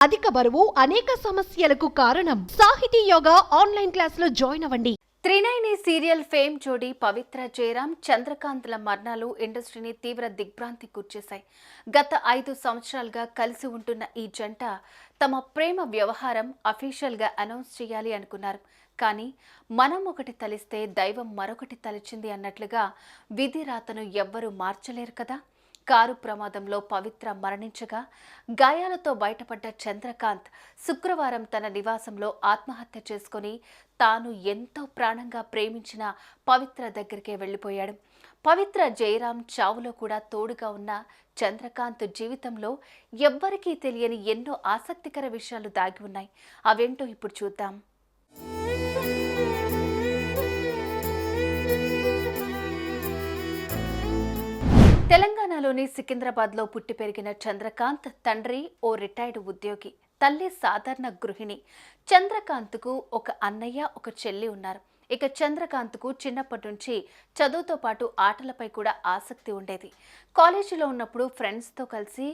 అధిక బరువు అనేక సమస్యలకు కారణం. సాహితీ యోగా ఆన్లైన్ క్లాసులో జాయిన్ అవ్వండి. త్రినైని సీరియల్ ఫేమ్ జోడి పవిత్ర జయరాం చంద్రకాంత్ల మరణాలు ఇండస్ట్రీని తీవ్ర దిగ్భ్రాంతి గుర్చేశాయి గత ఐదు సంవత్సరాలుగా కలిసి ఉంటున్న ఈ జంట తమ ప్రేమ వ్యవహారం అఫీషియల్గా అనౌన్స్ చేయాలి అనుకున్నారు. కానీ మనం ఒకటి తలిస్తే దైవం మరొకటి తలిచింది అన్నట్లుగా విధి రాతను ఎవ్వరూ మార్చలేరు కదా? కారు ప్రమాదంలో పవిత్ర మరణించగా గాయాలతో బయటపడ్డ చంద్రకాంత్ శుక్రవారం తన నివాసంలో ఆత్మహత్య చేసుకొని తాను ఎంతో ప్రాణంగా ప్రేమించిన పవిత్ర దగ్గరికే వెళ్ళిపోయాడు. పవిత్ర జయరాం చావులో కూడా తోడుగా ఉన్న చంద్రకాంత్ జీవితంలో ఎవ్వరికీ తెలియని ఎన్నో ఆసక్తికర విషయాలు దాగి ఉన్నాయి. అవేంటో ఇప్పుడు చూద్దాం. తెలంగాణలోని సికింద్రాబాద్లో పుట్టి పెరిగిన చంద్రకాంత్ తండ్రి ఓ రిటైర్డ్ ఉద్యోగి తల్లి సాధారణ గృహిణి. చంద్రకాంత్కు ఒక అన్నయ్య ఒక చెల్లి ఉన్నారు. ఇక చంద్రకాంత్కు చిన్నప్పటి నుంచి చదువుతో పాటు ఆటలపై కూడా ఆసక్తి ఉండేది. కాలేజీలో ఉన్నప్పుడు ఫ్రెండ్స్తో కలిసి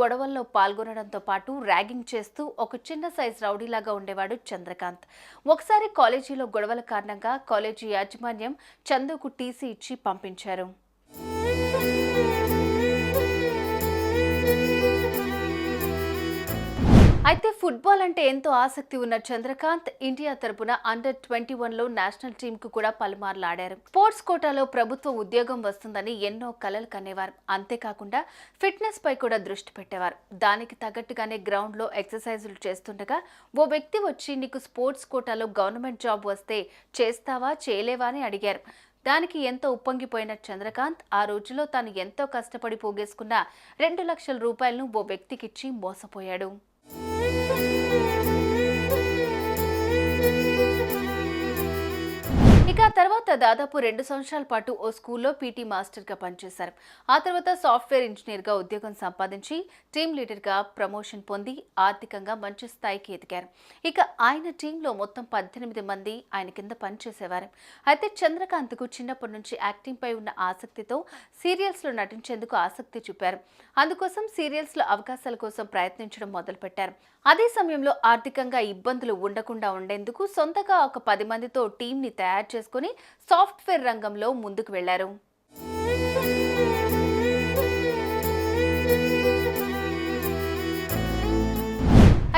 గొడవల్లో పాల్గొనడంతో పాటు ర్యాగింగ్ చేస్తూ ఒక చిన్న సైజ్ రౌడీలాగా ఉండేవాడు చంద్రకాంత్. ఒకసారి కాలేజీలో గొడవల కారణంగా కాలేజీ యాజమాన్యం చందుకు టీసీ ఇచ్చి పంపించారు. అయితే ఫుట్బాల్ అంటే ఎంతో ఆసక్తి ఉన్న చంద్రకాంత్ ఇండియా తరపున అండర్ ట్వంటీ వన్లో నేషనల్ టీంకు కూడా పలుమార్లు ఆడారు స్పోర్ట్స్ కోటాలో ప్రభుత్వ ఉద్యోగం వస్తుందని ఎన్నో కలలు కనేవారు. అంతేకాకుండా ఫిట్నెస్ పై కూడా దృష్టి పెట్టేవారు. దానికి తగ్గట్టుగానే గ్రౌండ్లో ఎక్సర్సైజులు చేస్తుండగా ఓ వ్యక్తి వచ్చి నీకు స్పోర్ట్స్ కోటాలో గవర్నమెంట్ జాబ్ వస్తే చేస్తావా చేయలేవా? అని అడిగారు. దానికి ఎంతో ఉప్పొంగిపోయిన చంద్రకాంత్ ఆ రోజులో తాను ఎంతో కష్టపడి పోగేసుకున్న రెండు లక్షల రూపాయలను ఓ వ్యక్తికిచ్చి మోసపోయాడు. ఇక ఆ తర్వాత దాదాపు రెండు సంవత్సరాల పాటు ఓ స్కూల్లో పీటీ మాస్టర్గా పనిచేశారు. ఆ తర్వాత సాఫ్ట్వేర్ ఇంజనీర్గా ఉద్యోగం సంపాదించి టీమ్ లీడర్గా ప్రమోషన్ పొంది ఆర్థికంగా మంచి స్థాయికి ఎదిగారు. ఇక ఆయన టీంలో మొత్తం పద్దెనిమిది మంది ఆయన కింద పనిచేసేవారు. అయితే చంద్రకాంత్కు చిన్నప్పటి నుంచి యాక్టింగ్పై ఉన్న ఆసక్తితో సీరియల్స్లో నటించేందుకు ఆసక్తి చూపారు. అందుకోసం సీరియల్స్లో అవకాశాల కోసం ప్రయత్నించడం మొదలుపెట్టారు. అదే సమయంలో ఆర్థికంగా ఇబ్బందులు ఉండకుండా ఉండేందుకు సొంతగా ఒక పది మందితో టీంని తయారు చేసుకుని సాఫ్ట్వేర్ రంగంలో ముందుకు వెళ్ళారు.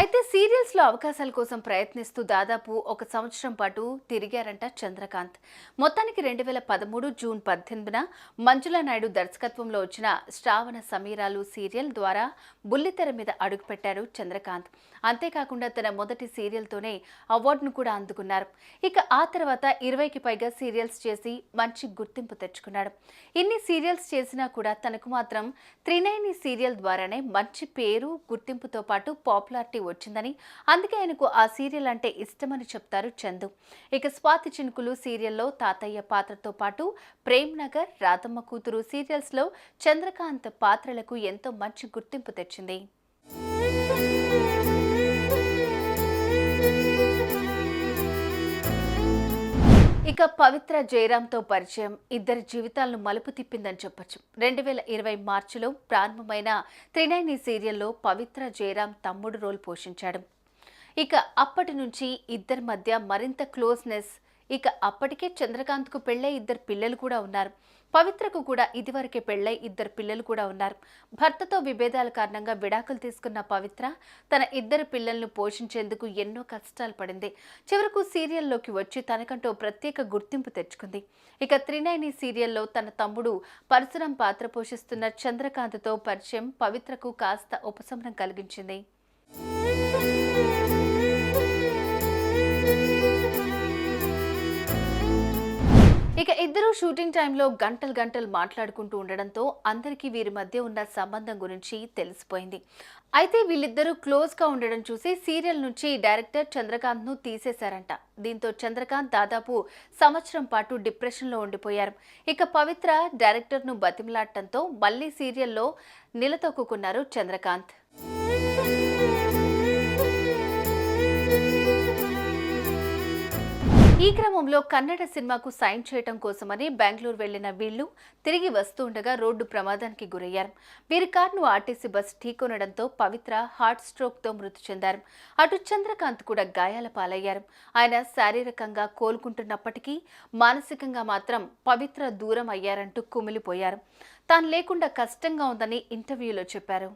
అయితే సీరియల్స్లో అవకాశాల కోసం ప్రయత్నిస్తూ దాదాపు ఒక సంవత్సరం పాటు తిరిగారంట చంద్రకాంత్. మొత్తానికి రెండు వేల పదమూడు జూన్ పద్దెనిమిదిన మంజులా నాయుడు దర్శకత్వంలో వచ్చిన శ్రావణ సమీరాలు సీరియల్ ద్వారా బుల్లితెర మీద అడుగుపెట్టారు చంద్రకాంత్. అంతేకాకుండా తన మొదటి సీరియల్తోనే అవార్డును కూడా అందుకున్నారు. ఇక ఆ తర్వాత ఇరవైకి పైగా సీరియల్స్ చేసి మంచి గుర్తింపు తెచ్చుకున్నాడు. ఇన్ని సీరియల్స్ చేసినా కూడా తనకు మాత్రం త్రినైని సీరియల్ ద్వారానే మంచి పేరు గుర్తింపుతో పాటు పాపులారిటీ వచ్చిందని. అందుకే ఆయనకు ఆ సీరియల్ అంటే ఇష్టమని చెప్తారు చందు. ఇక స్వాతి చినుకులు సీరియల్లో తాతయ్య పాత్రతో పాటు ప్రేమ్ నగర్ రాధమ్మ కూతురు సీరియల్స్లో చంద్రకాంత్ పాత్రలకు ఎంతో మంచి గుర్తింపు తెచ్చింది. ఇక పవిత్ర జయరాంతో పరిచయం. ఇద్దరి జీవితాలను మలుపు తిప్పిందని చెప్పొచ్చు. రెండు వేల ఇరవై మార్చిలో ప్రారంభమైన త్రినైని సీరియల్లో పవిత్ర జయరాం తమ్ముడు రోల్ పోషించాడు. ఇక అప్పటి నుంచి ఇద్దరి మధ్య మరింత క్లోజ్నెస్ ఇక అప్పటికే చంద్రకాంత్కు పెళ్ళై ఇద్దరు పిల్లలు కూడా ఉన్నారు. పవిత్రకు కూడా ఇదివరకే పెళ్ళై ఇద్దరు పిల్లలు కూడా ఉన్నారు. భర్తతో విభేదాల కారణంగా విడాకులు తీసుకున్న పవిత్ర తన ఇద్దరు పిల్లలను పోషించేందుకు ఎన్నో కష్టాలు పడింది. చివరకు సీరియల్లోకి వచ్చి తనకంటూ ప్రత్యేక గుర్తింపు తెచ్చుకుంది. ఇక త్రినైని సీరియల్లో తన తమ్ముడు పరశురం పాత్ర పోషిస్తున్న చంద్రకాంత్తో పరిచయం పవిత్రకు కాస్త ఉపశమనం కలిగించింది. ఇక ఇద్దరు షూటింగ్ టైంలో గంటలు గంటలు మాట్లాడుకుంటూ ఉండడంతో అందరికీ వీరి మధ్య ఉన్న సంబంధం గురించి తెలిసిపోయింది. అయితే వీళ్ళిద్దరూ క్లోజ్గా ఉండడం చూసి సీరియల్ నుంచి డైరెక్టర్ చంద్రకాంత్ను తీసేశారంట. దీంతో చంద్రకాంత్ దాదాపు సంవత్సరం పాటు డిప్రెషన్లో ఉండిపోయారు. ఇక పవిత్ర డైరెక్టర్ను బతిమలాడటంతో మళ్ళీ సీరియల్లో నిలతొక్కున్నారు చంద్రకాంత్. ఈ క్రమంలో కన్నడ సినిమాకు సైన్ చేయటం కోసమని బెంగళూరు వెళ్ళిన వీళ్ళు తిరిగి వస్తూ ఉండగా రోడ్డు ప్రమాదానికి గురయ్యారు. వీరి కారును ఆర్టీసీ బస్ ఢీకొనడంతో పవిత్ర హార్ట్ స్ట్రోక్తో మృతి చెందారు. అటు చంద్రకాంత్ కూడా గాయాల పాలయ్యారు. ఆయన శారీరకంగా కోలుకుంటున్నప్పటికీ మానసికంగా మాత్రం పవిత్ర దూరం అయ్యారంటూ కుమిలిపోయారు. తాను లేకుండా కష్టంగా ఉందని ఇంటర్వ్యూలో చెప్పారు.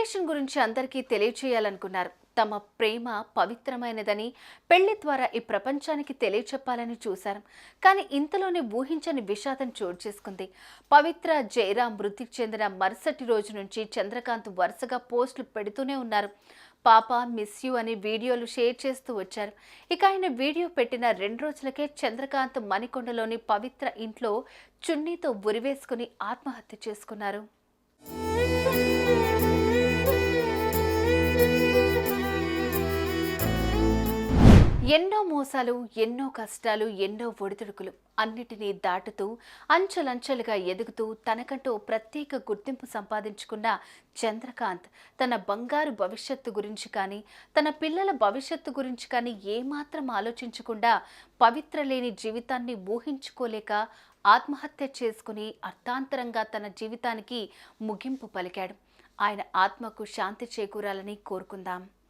రిలేషన్ గురించి అందరికీ తెలియచేయాలనుకున్నారు. తమ ప్రేమ పవిత్రమైనదని పెళ్ళి ద్వారా ఈ ప్రపంచానికి తెలియచెప్పాలని చూశారు. కానీ ఇంతలోనే ఊహించని విషాదం చోటు చేసుకుంది. పవిత్ర జయరాం మృతికి చెందిన మరుసటి రోజు నుంచి చంద్రకాంత్ వరుసగా పోస్టులు పెడుతూనే ఉన్నారు. పాప మిస్ యూ అని వీడియోలు షేర్ చేస్తూ వచ్చారు. ఇక ఆయన వీడియో పెట్టిన రెండు రోజులకే చంద్రకాంత్ మణికొండలోని పవిత్ర ఇంట్లో చున్నీతో ఉరివేసుకుని ఆత్మహత్య చేసుకున్నారు. ఎన్నో మోసాలు ఎన్నో కష్టాలు ఎన్నో ఒడిదుడుకులు అన్నిటినీ దాటుతూ అంచెలంచెలుగా ఎదుగుతూ తనకంటూ ప్రత్యేక గుర్తింపు సంపాదించుకున్న చంద్రకాంత్ తన బంగారు భవిష్యత్తు గురించి కానీ తన పిల్లల భవిష్యత్తు గురించి కానీ ఏమాత్రం ఆలోచించకుండా పవిత్ర లేని జీవితాన్ని ఊహించుకోలేక ఆత్మహత్య చేసుకుని అర్థాంతరంగా తన జీవితానికి ముగింపు పలికాడు. ఆయన ఆత్మకు శాంతి చేకూరాలని కోరుకుందాం.